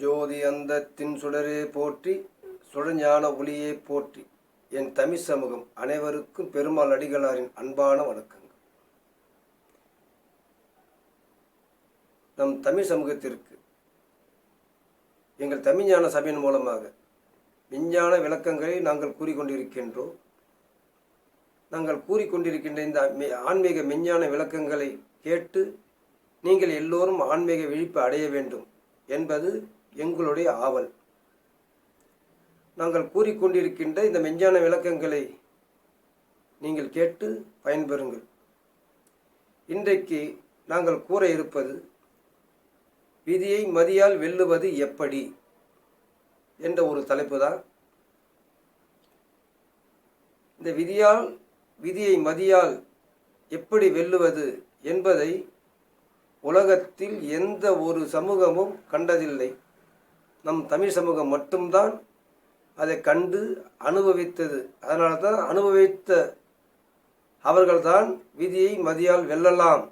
ஜோதி அந்தத்தின் சுடரே போற்றி சுடஞான ஒளியே போற்றி. என் தமிழ் சமூகம் அனைவருக்கும் பெருமாள் அடிகளாரின் அன்பான வணக்கங்கள். நம் தமிழ் சமூகத்திற்கு எங்கள் தமிழ் ஞான சபையின் மூலமாக விஞ்ஞான விளக்கங்களை நாங்கள் கூறிக்கொண்டிருக்கின்றோம். நாங்கள் கூறிக்கொண்டிருக்கின்ற இந்த ஆன்மீக மெஞ்ஞான விளக்கங்களை கேட்டு நீங்கள் எல்லோரும் ஆன்மீக விழிப்பு அடைய வேண்டும் என்பது எங்களுடைய ஆவல். நாங்கள் கூறிக்கொண்டிருக்கின்ற இந்த மெஞ்ஞான விளக்கங்களை நீங்கள் கேட்டு பயன்பெறுங்கள். இன்றைக்கு நாங்கள் கூற இருப்பது விதியை மதியால் வெல்லுவது எப்படி? என்ற ஒரு தலைப்பு தான். இந்த விதியால் விதியை மதியால் எப்படி வெல்லுவது என்பதை உலகத்தில் எந்த ஒரு சமூகமும் கண்டதில்லை. நம் தமிழ் சமூகம் மட்டும்தான் அதை கண்டு அனுபவித்தது. அதனால தான் அனுபவித்த அவர்கள்தான் விதியை மதியால் வெல்லலாம்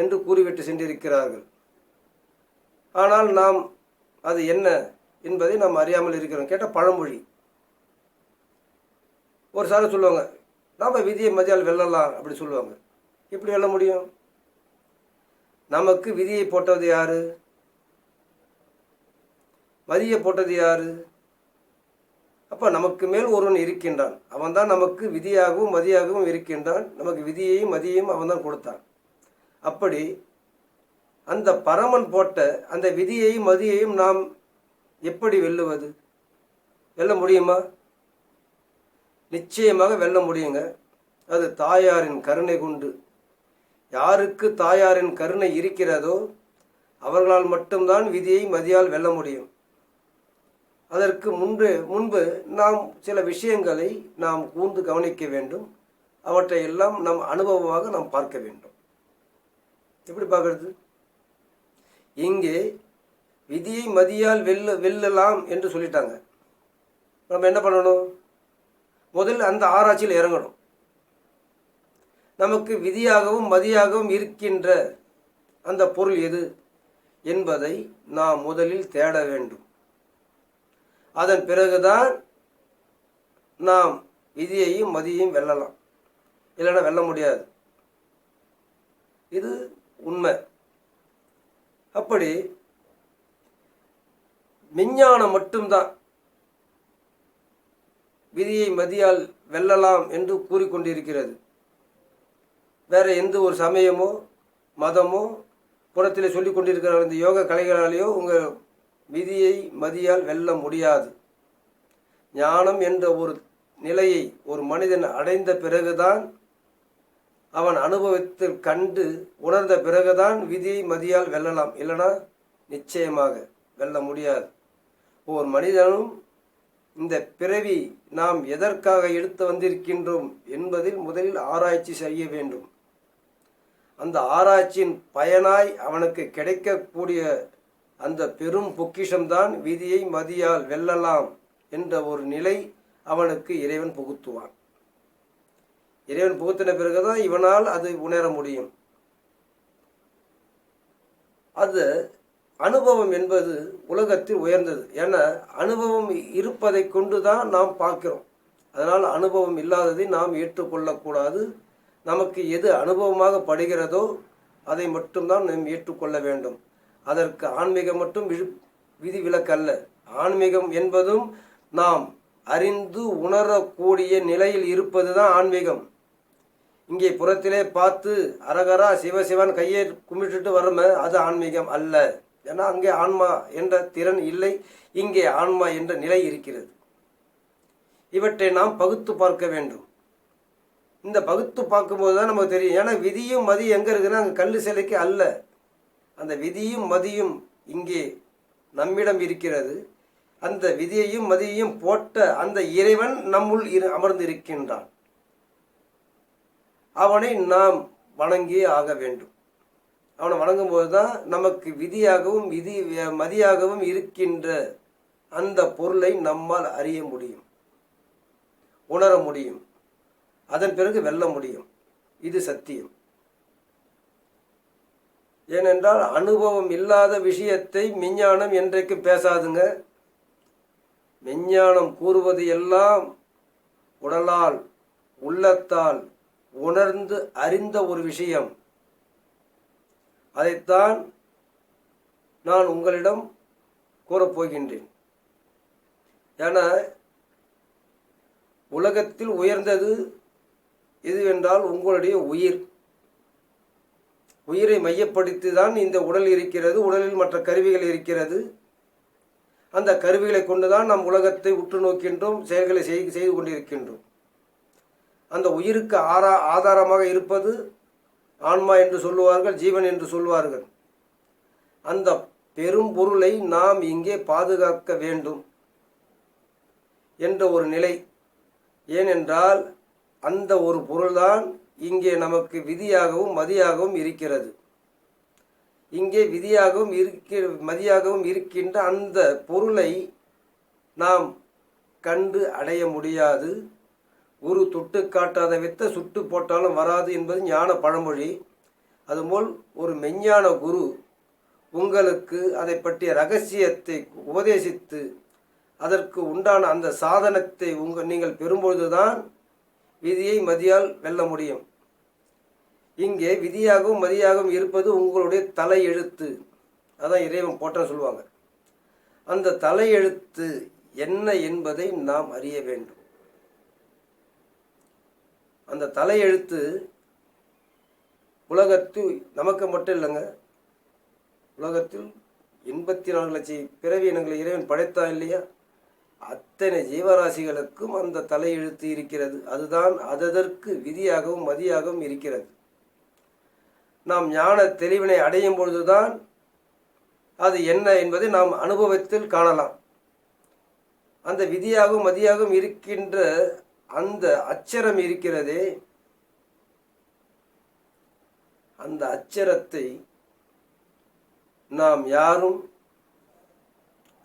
என்று கூறிவிட்டு சென்றிருக்கிறார்கள். ஆனால் நாம் அது என்ன என்பதை நாம் அறியாமல் இருக்கிறோம். கேட்டால் பழமொழி. ஒரு சார் சொல்லுவாங்க நாம் விதியை மதியால் வெல்லலாம் அப்படி சொல்லுவாங்க. எப்படி வெல்ல முடியும்? நமக்கு விதியை போட்டது யாரு? மதியை போட்டது யாரு? அப்போ நமக்கு மேல் ஒருவன் இருக்கின்றான். அவன்தான் நமக்கு விதியாகவும் மதியாகவும் இருக்கின்றான். நமக்கு விதியையும் மதியையும் அவன்தான் கொடுத்தான். அப்படி அந்த பரமன் போட்ட அந்த விதியையும் மதியையும் நாம் எப்படி வெல்லுவது? வெல்ல முடியுமா? நிச்சயமாக வெல்ல முடியுங்க. அது தாயாரின் கருணை கொண்டு. யாருக்கு தாயாரின் கருணை இருக்கிறதோ அவர்களால் மட்டும்தான் விதியை மதியால் வெல்ல முடியும். அதற்கு முன்பு முன்பு நாம் சில விஷயங்களை நாம் கூர்ந்து கவனிக்க வேண்டும். அவற்றை எல்லாம் நம் அனுபவமாக நாம் பார்க்க வேண்டும். எப்படி பார்க்கறது? இங்கே விதியை மதியால் வெல்ல வெல்லலாம் என்று சொல்லிட்டாங்க. நம்ம என்ன பண்ணணும்? முதல்ல அந்த ஆராய்ச்சியில் இறங்கணும். நமக்கு விதியாகவும் மதியாகவும் இருக்கின்ற அந்த பொருள் எது என்பதை நாம் முதலில் தேட வேண்டும். அதன் பிறகுதான் நாம் விதியையும் மதியையும் வெல்லலாம். இல்லைன்னா வெல்ல முடியாது. இது உண்மை. அப்படி விஞ்ஞானம் மட்டும்தான் விதியை மதியால் வெல்லலாம் என்று கூறிக்கொண்டிருக்கிறது. வேற எந்த ஒரு சமயமோ மதமோ புறத்தில் சொல்லி கொண்டிருக்கிற இந்த யோக கலைகளாலேயோ உங்கள் விதியை மதியால் வெல்ல முடியாது. ஞானம் என்ற ஒரு நிலையை ஒரு மனிதன் அடைந்த பிறகுதான் அவன் அனுபவத்தில் கண்டு உணர்ந்த பிறகுதான் விதியை மதியால் வெல்லலாம். இல்லைனா நிச்சயமாக வெல்ல முடியாது. ஒரு மனிதனும் இந்த பிறவி நாம் எதற்காக எடுத்து வந்திருக்கின்றோம் என்பதில் முதலில் ஆராய்ச்சி செய்ய வேண்டும். அந்த ஆராய்ச்சியின் பயனாய் அவனுக்கு கிடைக்கக்கூடிய அந்த பெரும் பொக்கிஷம்தான் விதியை மதியால் வெல்லலாம் என்ற ஒரு நிலை அவனுக்கு இறைவன் புகுத்துவான். இறைவன் புகுத்தின பிறகுதான் இவனால் அது உணர முடியும். அது அனுபவம் என்பது உலகத்தில் உயர்ந்தது. ஏன்னா அனுபவம் இருப்பதை கொண்டு தான் நாம் பார்க்கிறோம். அதனால் அனுபவம் இல்லாததை நாம் ஏற்றுக்கொள்ளக்கூடாது. நமக்கு எது அனுபவமாக படுகிறதோ அதை மட்டும்தான் நாம் ஏற்றுக்கொள்ள வேண்டும். அதற்கு ஆன்மீகம் மட்டும் விழு- விதிவிலக்கல்ல. ஆன்மீகம் என்பதும் நாம் அறிந்து உணரக்கூடிய நிலையில் இருப்பது தான் ஆன்மீகம். இங்கே புறத்திலே பார்த்து அரகரா சிவசிவன் கையை கும்பிட்டுட்டு வரமே அது ஆன்மீகம் அல்ல. ஏன்னா அங்கே ஆன்மா என்ற திறன் இல்லை இங்கே ஆன்மா என்ற நிலை இருக்கிறது. இவற்றை நாம் பகுத்து பார்க்க வேண்டும். இந்த பகுத்து பார்க்கும்போது தான் நமக்கு தெரியும். ஏன்னா விதியும் மதியும் எங்கே இருக்குன்னா அங்கே கல் சிலைக்கு அல்ல. அந்த விதியும் மதியும் இங்கே நம்மிடம் இருக்கிறது. அந்த விதியையும் மதியையும் போட்ட அந்த இறைவன் நம்முள் இரு அமர்ந்து இருக்கின்றான் அவனை நாம் வணங்கியே ஆக வேண்டும். அவனை வணங்கும்போது தான் நமக்கு விதியாகவும் விதி மதியாகவும் இருக்கின்ற அந்த பொருளை நம்மால் அறிய முடியும். உணர முடியும். அதன் பிறகு வெல்ல முடியும். இது சத்தியம். ஏனென்றால் அனுபவம் இல்லாத விஷயத்தை மெஞ்ஞானம் என்றைக்கு பேசாதுங்க. மெஞ்ஞானம் கூறுவது எல்லாம் உடலால் உள்ளத்தால் உணர்ந்து அறிந்த ஒரு விஷயம். அதைத்தான் நான் உங்களிடம் கூறப்போகின்றேன் ஏன்னா உலகத்தில் உயர்ந்தது எதுவென்றால் உங்களுடைய உயிர். உயிரை மையப்படுத்தி தான் இந்த உடல் இருக்கிறது உடலில் மற்ற கருவிகள் இருக்கிறது. அந்த கருவிகளை கொண்டுதான் நம் உலகத்தை உற்று நோக்கின்றோம் செயல்களை செய்து செய்து கொண்டிருக்கின்றோம். அந்த உயிருக்கு ஆரா ஆதாரமாக இருப்பது ஆன்மா என்று சொல்லுவார்கள் ஜீவன் என்று சொல்லுவார்கள். அந்த பெரும் பொருளை நாம் இங்கே பாதுகாக்க வேண்டும் என்ற ஒரு நிலை. ஏனென்றால் அந்த ஒரு பொருள்தான் இங்கே நமக்கு விதியாகவும் மதியாகவும் இருக்கிறது. இங்கே விதியாகவும் இருக்க மதியாகவும் இருக்கின்ற அந்த பொருளை நாம் கண்டு அடைய முடியாது. குரு தொட்டு காட்டாத வித்த சுட்டு போட்டாலும் வராது என்பது ஞான பழமொழி. அதுபோல் ஒரு மெஞ்ஞான குரு உங்களுக்கு அதை பற்றிய ரகசியத்தை உபதேசித்து அதற்கு உண்டான அந்த சாதனத்தை உங்கள் நீங்கள் பெறும்பொழுதுதான் விதியை மதியால் வெல்ல முடியும். இங்கே விதியாகவும் மதியாகவும் இருப்பது உங்களுடைய தலையெழுத்து. அதான் இறைவன் போட்ட சொல்லுவாங்க. அந்த தலையெழுத்து என்ன என்பதை நாம் அறிய வேண்டும். அந்த தலையெழுத்து உலகத்தில் நமக்கு மட்டும் இல்லைங்க. உலகத்தில் எண்பத்தி நாலு லட்சம் பிறவி இனங்களை இறைவன் படைத்தான் இல்லையா? அத்தனை ஜீவராசிகளுக்கும் அந்த தலையெழுத்து இருக்கிறது. அதுதான் அதற்கு விதியாகவும் மதியாகவும் இருக்கிறது. நாம் ஞான தெளிவினை அடையும் பொழுதுதான் அது என்ன என்பதை நாம் அனுபவத்தில் காணலாம். அந்த விதியாகவும் மதியாகவும் இருக்கின்ற அந்த அச்சரம் இருக்கிறதே அந்த அச்சரத்தை நாம் யாரும்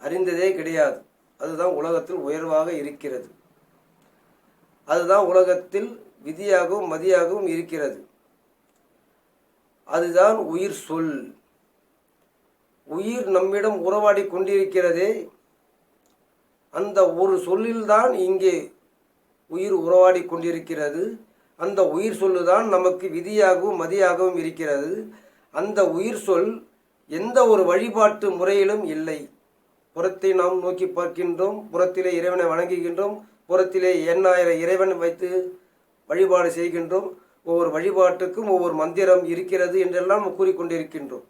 அறிந்ததே கிடையாது. அதுதான் உலகத்தில் உயர்வாக இருக்கிறது. அதுதான் உலகத்தில் விதியாகவும் மதியாகவும் இருக்கிறது. அதுதான் உயிர் சொல். உயிர் நம்மிடம் உறவாடி கொண்டிருக்கிறதே. அந்த ஒரு சொல்லில்தான் இங்கே உயிர் உறவாடி கொண்டிருக்கிறது. அந்த உயிர் சொல்லுதான் நமக்கு விதியாகவும் மதியாகவும் இருக்கிறது. அந்த உயிர் சொல் எந்த ஒரு வழிபாட்டு முறையிலும் இல்லை. புறத்தை நாம் நோக்கி பார்க்கின்றோம். புறத்திலே இறைவனை வணங்குகின்றோம். புறத்திலே எண்ணாயிரம் இறைவன் வைத்து வழிபாடு செய்கின்றோம். ஒவ்வொரு வழிபாட்டுக்கும் ஒவ்வொரு மந்திரம் இருக்கிறது என்றெல்லாம் கூறிக்கொண்டிருக்கின்றோம்.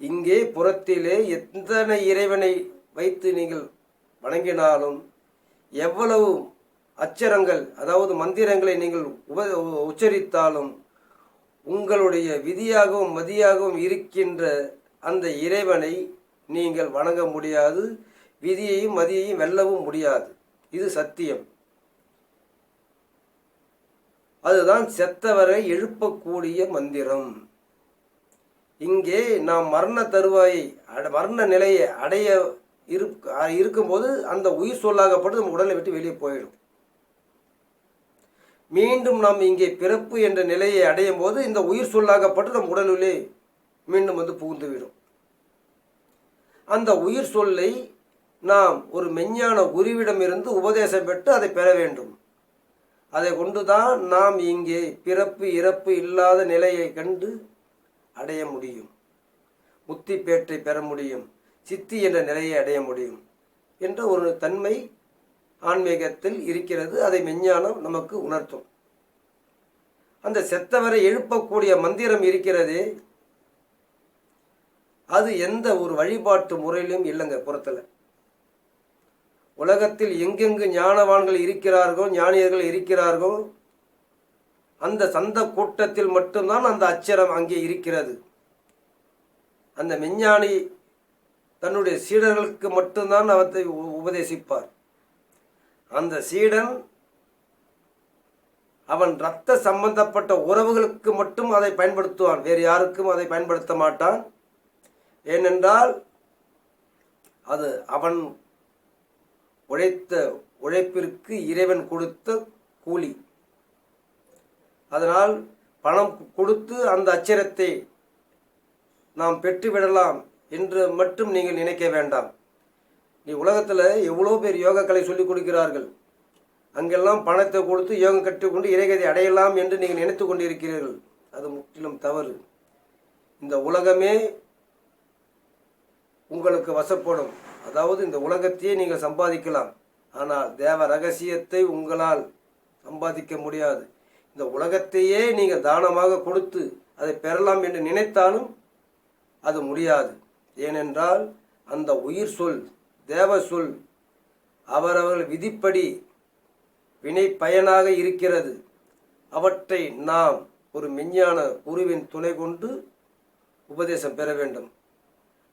இங்கே புறத்திலே எத்தனை இறைவனை வைத்து நீங்கள் வணங்கினாலும் எவ்வளவு அச்சரங்கள் அதாவது மந்திரங்களை நீங்கள் உப உச்சரித்தாலும் உங்களுடைய விதியாகவும் மதியாகவும் இருக்கின்ற அந்த இறைவனை நீங்கள் வணங்க முடியாது விதியையும் மதியையும் வெல்லவும் முடியாது. இது சத்தியம். அதுதான் செத்தவரை எழுப்பக்கூடிய மந்திரம். இங்கே நாம் மரண தருவாயை அட- மரண நிலையை அடைய இருக் இருக்கும்போது அந்த உயிர் சொல்லாகப்பட்டு நம்ம உடலை விட்டு வெளியே போயிடும். மீண்டும் நாம் இங்கே பிறப்பு என்ற நிலையை அடையும் போது இந்த உயிர் சொல்லாகப்பட்டு நம் உடலிலே மீண்டும் வந்து புகுந்துவிடும். அந்த உயிர் சொல்லை நாம் ஒரு மெஞ்ஞான குருவிடமிருந்து உபதேசம் பெற்று அதை பெற வேண்டும். அதை கொண்டுதான் நாம் இங்கே பிறப்பு இறப்பு இல்லாத நிலையை கண்டு அடைய முடியும். முத்தி பேற்றை பெற முடியும். சித்தி என்ற நிலையை அடைய முடியும். என்ற ஒரு தன்மை ஆன்மீகத்தில் இருக்கிறது. அதை மெஞ்ஞானம் நமக்கு உணர்த்தும். அந்த செத்தவரை எழுப்பக்கூடிய மந்திரம் இருக்கிறதே அது எந்த ஒரு வழிபாட்டு முறையிலும் இல்லைங்க புறத்தில். உலகத்தில் எங்கெங்கு ஞானவான்கள் இருக்கிறார்களோ ஞானியர்கள் இருக்கிறார்களோ அந்த சந்த கூட்டத்தில் மட்டும்தான் அந்த அச்சரம் அங்கே இருக்கிறது. அந்த மெஞ்ஞானி தன்னுடைய சீடர்களுக்கு மட்டும்தான் அவற்றை உ- உபதேசிப்பார். அந்த சீடன் அவன் இரத்த சம்பந்தப்பட்ட உறவுகளுக்கு மட்டும் அதை பயன்படுத்துவான். வேறு யாருக்கும் அதை பயன்படுத்த மாட்டான். ஏனென்றால் அது அவன் உழைத்த உழைப்பிற்கு இறைவன் கொடுத்த கூலி. அதனால் பணம் கொடுத்து அந்த அச்சரத்தை நாம் பெற்றுவிடலாம் என்று மட்டும் நீங்கள் நினைக்க வேண்டாம். நீ உலகத்தில் எவ்வளோ பேர் யோகாக்களை சொல்லிக் கொடுக்கிறார்கள். அங்கெல்லாம் பணத்தை கொடுத்து யோகம் கற்றுக்கொண்டு இறைகதை அடையலாம் என்று நீங்கள் நினைத்து கொண்டிருக்கிறீர்கள். அது முற்றிலும் தவறு. இந்த உலகமே உங்களுக்கு வசப்படும். அதாவது இந்த உலகத்தையே நீங்கள் சம்பாதிக்கலாம். ஆனால் தேவ ரகசியத்தை உங்களால் சம்பாதிக்க முடியாது. இந்த உலகத்தையே நீங்கள் தானமாக கொடுத்து அதை பெறலாம் என்று நினைத்தாலும் அது முடியாது. ஏனென்றால் அந்த உயிர் சொல் தேவ சொல் அவரவர்கள் விதிப்படி வினை பயனாக இருக்கிறது. அவற்றை நாம் ஒரு மெஞ்ஞான குருவின் துணை கொண்டு உபதேசம் பெற வேண்டும்.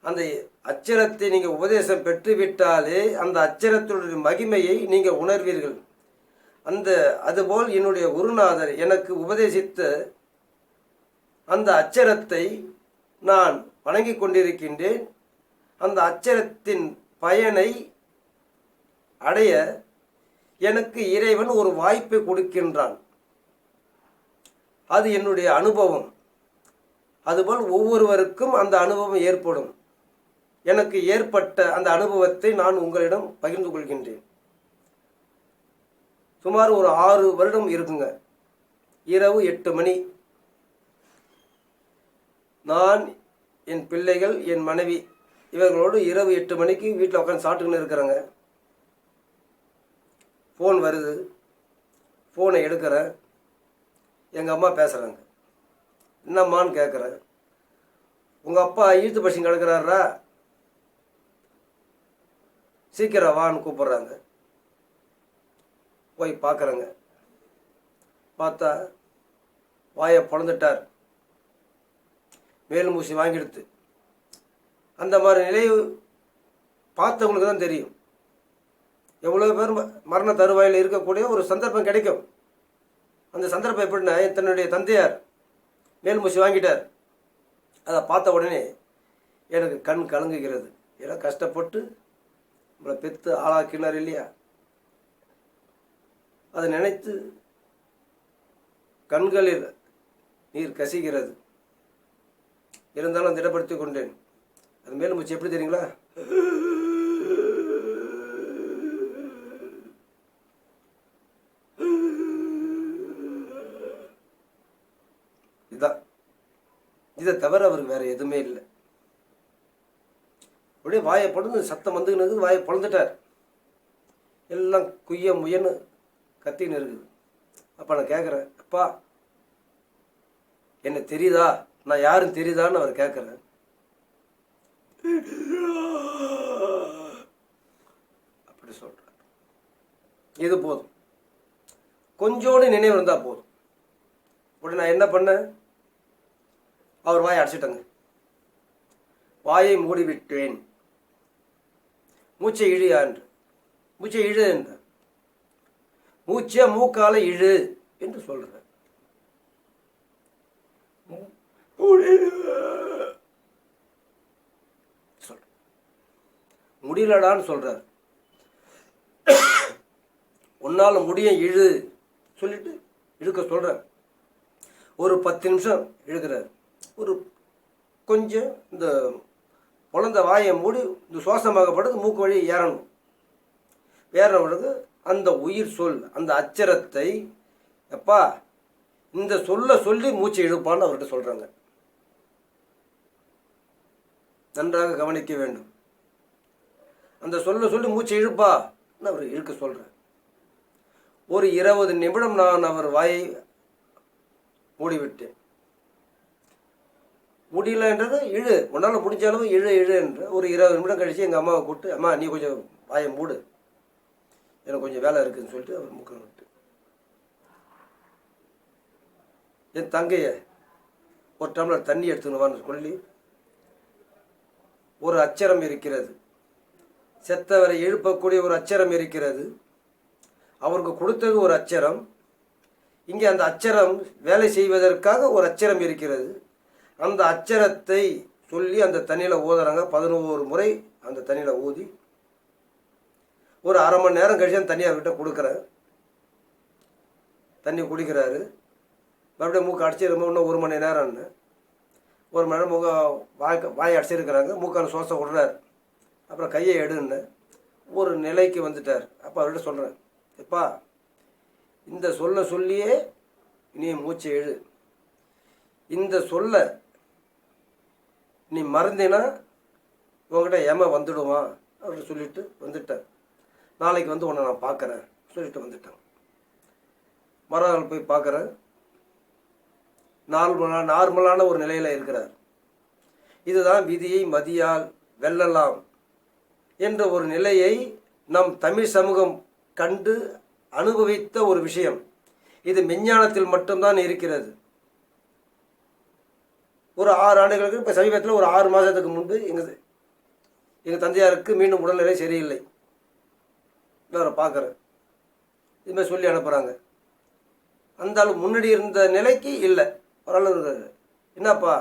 அந்த அச்சரத்தை நீங்கள் உபதேசம் பெற்றுவிட்டாலே அந்த அச்சரத்தினுடைய மகிமையை நீங்கள் உணர்வீர்கள். அந்த அதுபோல் என்னுடைய குருநாதர் எனக்கு உபதேசித்த அந்த அச்சரத்தை நான் வணங்கிக் கொண்டிருக்கின்றேன். அந்த அச்சரத்தின் பயனை அடைய எனக்கு இறைவன் ஒரு வாய்ப்பை கொடுக்கின்றான். அது என்னுடைய அனுபவம். அதுபோல் ஒவ்வொருவருக்கும் அந்த அனுபவம் ஏற்படும். எனக்கு ஏற்பட்ட அந்த அனுபவத்தை நான் உங்களிடம் பகிர்ந்து கொள்கின்றேன். சுமார் ஒரு ஆறு வருடம் இருக்குங்க. இரவு எட்டு மணி. நான் என் பிள்ளைகள் என் மனைவி இவர்களோடு இரவு எட்டு மணிக்கு வீட்டில் உட்காந்து சாப்பிட்டுக்கின்னு இருக்கிறேங்க. ஃபோன் வருது. ஃபோனை எடுக்கிறேன் எங்கள் அம்மா பேசுகிறாங்க என்னம்மான்னு கேட்குறேன் உங்கள் அப்பா இழுத்து பசி கிடக்கிறாரா சீக்கிரம் வான்னு கூப்பிட்றாங்க. போய் பார்க்குறேங்க. பார்த்தா வாயை பொழந்துட்டார். மேலும் ஊசி வாங்கிடுத்து. அந்த மாதிரி நிலை பார்த்தவங்களுக்கு தான் தெரியும். எவ்வளோ பேர் ம- மரண தருவாயில் இருக்கக்கூடிய ஒரு சந்தர்ப்பம் கிடைக்கும். அந்த சந்தர்ப்பம் எப்படின்னா தன்னுடைய தந்தையார் மேல்மூசி வாங்கிட்டார். அதை பார்த்த உடனே எனக்கு கண் கலங்குகிறது. ஏன்னா கஷ்டப்பட்டு உங்களை பெற்று ஆளாக்கினார் இல்லையா? அதை நினைத்து கண்களில் நீர் கசிகிறது. இருந்தாலும் திடப்படுத்திக் கொண்டேன். அது மேலும் மூச்சு எப்படி தெரியுங்களா? இதான். இதை தவிர அவருக்கு வேற எதுவுமே இல்லை. அப்படியே வாயை பொழுது சத்தம் வந்துக்கின்னு வாயை பொழந்துட்டார். எல்லாம் குய்ய முயன்னு கத்தின்னு இருக்குது. அப்போ நான் கேட்குறேன் அப்பா என்ன தெரியுதா? நான் யாரும் தெரியுதான்னு அவர் கேட்குறேன் அப்படி சொல்கிறார் இது போதும். கொஞ்சோண்டு நினைவு இருந்தால் போதும். உடனே நான் என்ன பண்ணேன்? அவர் வாயை அடைச்சிட்டேங்க. வாயை மூடிவிட்டேன். மூச்சை இழியா என்று. மூச்சை இழு என்றார் மூச்சை மூக்கால இழு என்று சொல்றார் சொல்ற. முடியலடான்னு சொல்றார். உன்னால் முடியும் இழு சொல்லிட்டு இழுக்க சொல்றார். ஒரு பத்து நிமிஷம் இழுக்கிறார். ஒரு கொஞ்சம் இந்த குழந்த வாயை மூடி இந்த சுவாசமாகப்படுது மூக்கு வழியை ஏறணும். ஏறின பிறகு அந்த உயிர் சொல் அந்த அச்சரத்தை எப்பா இந்த சொல்ல சொல்லி மூச்சு இழுப்பான்னு அவர்கிட்ட சொல்கிறாங்க நன்றாக கவனிக்க வேண்டும். அந்த சொல்ல சொல்லி மூச்சு இழுப்பா அவர் இழுக்க சொல்கிறேன் ஒரு இருபது நிமிடம் நான் அவர் வாயை மூடிவிட்டேன். முடியலன்றது இழு. உன்னால் முடிஞ்ச அளவு இழு இழு என்று ஒரு இருபது நிமிடம் கழித்து எங்கள் அம்மாவை கூப்பிட்டு அம்மா நீ கொஞ்சம் வாயை மூடு. எனக்கு கொஞ்சம் வேலை இருக்குதுன்னு சொல்லிட்டு அவர் முக்கம் விட்டு. என் தங்கைய ஒரு டம்ளர் தண்ணி எடுத்துன்னு சொல்லி ஒரு அச்சரம் இருக்கிறது. செத்தவரை எழுப்பக்கூடிய ஒரு அச்சரம் இருக்கிறது. அவருக்கு கொடுத்தது ஒரு அச்சரம். இங்கே அந்த அச்சரம் வேலை செய்வதற்காக ஒரு அச்சரம் இருக்கிறது. அந்த அச்சரத்தை சொல்லி அந்த தண்ணியில் ஊதுறாங்க. பதினோரு முறை அந்த தண்ணியில் ஊதி ஒரு அரை மணி நேரம் கழிச்சு அந்த தண்ணியை அவர்கிட்ட கொடுக்குறேன் தண்ணி குடிக்கிறாரு. மறுபடியும் மூக்கு அடிச்சு ரொம்ப இன்னும் ஒரு மணி நேரம்னு ஒரு மணி நேரம் முக வாய் வாய் அடிச்சிருக்கிறாங்க. மூக்கால் சுவாசம் விடுறாரு. அப்புறம் கையை எடுன்னு ஒரு நிலைக்கு வந்துட்டார். அப்போ அவர்கிட்ட சொல்கிறேன் எப்பா இந்த சொல்ல சொல்லியே நீ மூச்சை எழு இந்த சொல்ல நீ மறந்தினா உங்ககிட்ட ஏமா வந்துடுவான் அப்படின்னு சொல்லிட்டு வந்துட்டேன். நாளைக்கு வந்து உன்னை நான் பார்க்குறேன் சொல்லிட்டு வந்துட்டேன். மறுநாள் போய் பார்க்குறேன். நார்மலான நார்மலான ஒரு நிலையில் இருக்கிறார். இதுதான் விதியை மதியால் வெல்லலாம் என்ற ஒரு நிலையை நம் தமிழ் சமூகம் கண்டு அனுபவித்த ஒரு விஷயம். இது விஞ்ஞானத்தில் மட்டும்தான் இருக்கிறது. ஒரு ஆறு ஆண்டுகளுக்கு இப்போ சமீபத்தில் ஒரு ஆறு மாதத்துக்கு முன்பு எங்கள் எங்கள் தந்தையாருக்கு மீண்டும் உடல்நிலை சரியில்லை. வேறு பார்க்குறேன். இதுமாதிரி சொல்லி அனுப்புகிறாங்க அந்த ஆள் முன்னாடி இருந்த நிலைக்கு இல்லை. ஓரளவு இருக்காரு. என்னப்பா?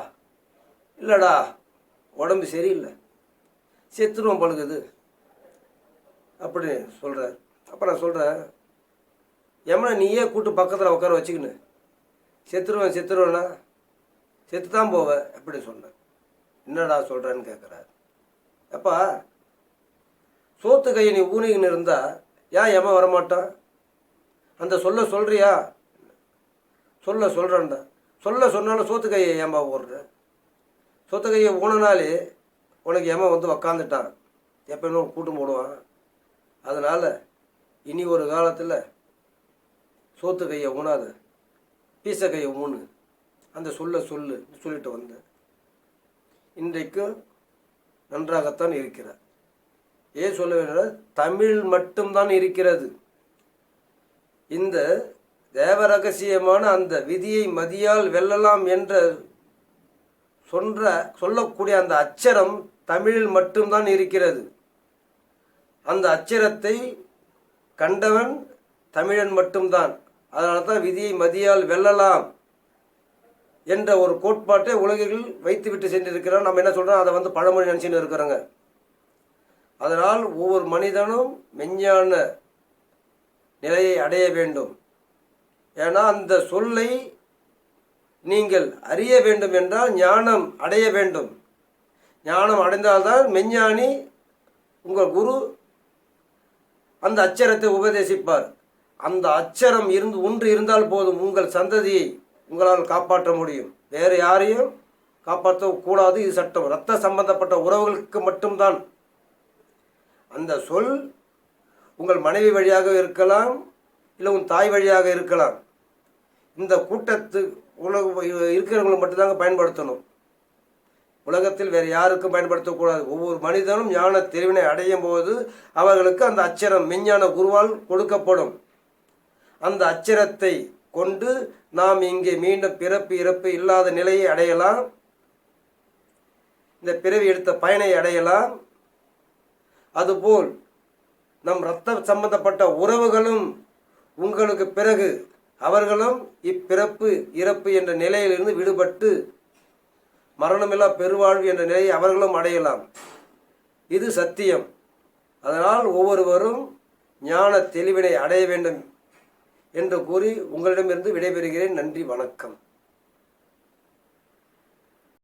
இல்லைடா உடம்பு சரியில்லை. செத்துருவோம் பழுகுது அப்படின்னு சொல்கிறார் அப்போ நான் சொல்கிறேன் எம்மனை நீயே கூட்டு பக்கத்தில் உட்கார வச்சுக்கின்னு. செத்துருவேன் செத்துருவேன்னா செத்து தான் போவேன் அப்படி சொன்னேன் என்னடா சொல்கிறேன்னு கேட்குறாரு அப்பா சோத்து கையை நீ ஊனிக்கின்னு இருந்தா ஏன் எமன் வரமாட்டான்? அந்த சொல்ல சொல்றியா? சொல்ல சொல்கிறேன்டா சொல்ல சொன்னாலும் சோத்து கையை ஏன்பா ஓடுற சோத்து கையை ஊனனாலே உனக்கு ஏமா வந்து உக்காந்துட்டான்? எப்பயுமே கூட்டம் போடுவான். அதனால் இனி ஒரு காலத்தில் சோத்து கையை ஊனாத பீச கையை ஊனு. அந்த சொல்ல சொல்லு சொல்லிட்டு வந்தேன் இன்றைக்கும் நன்றாகத்தான் இருக்கிறார். ஏன் சொல்ல வேண்டும் தமிழ் மட்டும்தான் இருக்கிறது. இந்த தேவ ரகசியமான அந்த விதியை மதியால் வெல்லலாம் என்ற சொல்ற சொல்லக்கூடிய அந்த அச்சரம் தமிழில் மட்டும்தான் இருக்கிறது. அந்த அச்சரத்தை கண்டவன் தமிழன் மட்டும்தான். அதனால தான் விதியை மதியால் வெல்லலாம். என்ற ஒரு கோட்பாட்டை உலகில் வைத்துவிட்டு சென்றிருக்கிறோம் நம்ம என்ன சொல்கிறோம் அதை வந்து பழமொழி நினச்சின்னு இருக்கிறோங்க. அதனால் ஒவ்வொரு மனிதனும் மெஞ்ஞான நிலையை அடைய வேண்டும். ஏன்னா அந்த சொல்லை நீங்கள் அறிய வேண்டும் என்றால் ஞானம் அடைய வேண்டும். ஞானம் அடைந்தால்தான் மெஞ்ஞானி உங்கள் குரு அந்த அச்சரத்தை உபதேசிப்பார். அந்த அச்சரம் இருந்து ஒன்று இருந்தால் போதும் உங்கள் சந்ததியை. உங்களால் காப்பாற்ற முடியும். வேறு யாரையும் காப்பாற்ற கூடாது. இது சட்டம். ரத்த சம்பந்தப்பட்ட உறவுகளுக்கு மட்டும்தான். அந்த சொல் உங்கள் மனைவி வழியாக இருக்கலாம் இல்லை உன் தாய் வழியாக இருக்கலாம். இந்த கூட்டத்து உலக இருக்கிறவங்களை மட்டும்தாங்க பயன்படுத்தணும். உலகத்தில் வேறு யாருக்கும் பயன்படுத்தக்கூடாது ஒவ்வொரு மனிதனும் ஞான தெளிவினை அடையும் போது அவர்களுக்கு அந்த அச்சரம் மெஞ்ஞான குருவால் கொடுக்கப்படும். அந்த அச்சரத்தை கொண்டு நாம் இங்கே மீண்டும் பிறப்பு இறப்பு இல்லாத நிலையை அடையலாம். இந்த பிறவி எடுத்த பயனை அடையலாம். அதுபோல் நம் இரத்த சம்பந்தப்பட்ட உறவுகளும் உங்களுக்கு பிறகு அவர்களும் இப்பிறப்பு இறப்பு என்ற நிலையிலிருந்து விடுபட்டு மரணமில்லா பெருவாழ்வு என்ற நிலையை அவர்களும் அடையலாம். இது சத்தியம். அதனால் ஒவ்வொருவரும் ஞான தெளிவினை அடைய வேண்டும். என்று கூறி உங்களிடமிருந்து விடைபெறுகிறேன். நன்றி வணக்கம்.